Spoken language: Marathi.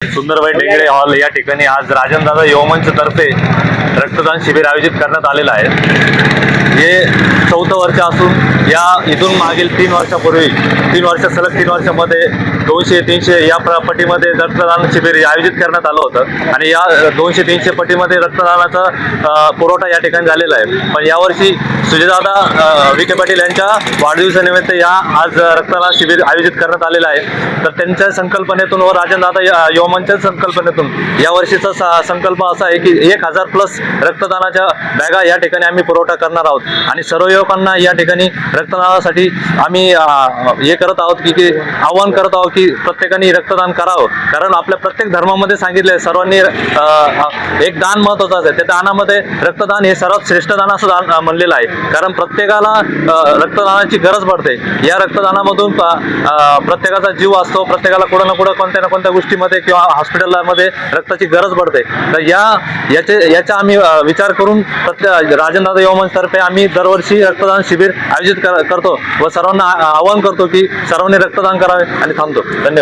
सुंदरबाई डेंगळे हॉल या ठिकाणी आज राजनदादा युवमंच तर्फे रक्तदान शिबिर आयोजित करण्यात आलेलं आहे. हे चौथं वर्ष असून या इथून मागील तीन वर्षापूर्वी तीन वर्ष सलग तीन वर्षामध्ये दोनशे तीनशे या प्र- पटीमध्ये रक्तदान शिबिर आयोजित करण्यात आलं होतं. आणि या दोनशे तीनशे पटीमध्ये रक्तदानाचा पुरवठा या ठिकाणी झालेला आहे. पण यावर्षी सुजयदादा विखे पाटील यांच्या वाढदिवसानिमित्त या आज रक्तदान शिबिर आयोजित करण्यात आलेलं आहे. तर त्यांच्या संकल्पनेतून व राजनदादा या- युवमंचच्या संकल्पनेतून या वर्षीचा संकल्प असा आहे की एक हजार प्लस रक्तदानाच्या बॅगा या ठिकाणी आम्ही पुरवठा करणार आहोत. आणि सर्व युवकांना या ठिकाणी रक्तदानासाठी आम्ही हे करत आहोत की की आव्हान करत आहोत की प्रत्येकाने रक्तदान करावं. कारण आपल्या प्रत्येक धर्मामध्ये सांगितले सर्वांनी एक दान महत्वाचं आहे. त्या दानामध्ये रक्तदान हे सर्वात श्रेष्ठ दान असं दान म्हणलेलं आहे. कारण प्रत्येकाला रक्तदानाची गरज पडते. या रक्तदानामधून प- प्रत्येकाचा जीव असतो प्रत्येकाला कुठं ना कुठं कोणत्या ना कोणत्या गोष्टीमध्ये किंवा हॉस्पिटलमध्ये रक्ताची गरज पडते. तर या याचे याचा आम्ही विचार करून प्रत्येक राजनदादा युवमंचतर्फे आम्ही दरवर्षी रक्तदान शिबिर आयोजित कर- करतो व सर्वांना आवाहन करतो की सर्वांनी रक्तदान करावे आणि थांबतो. धन्यवाद.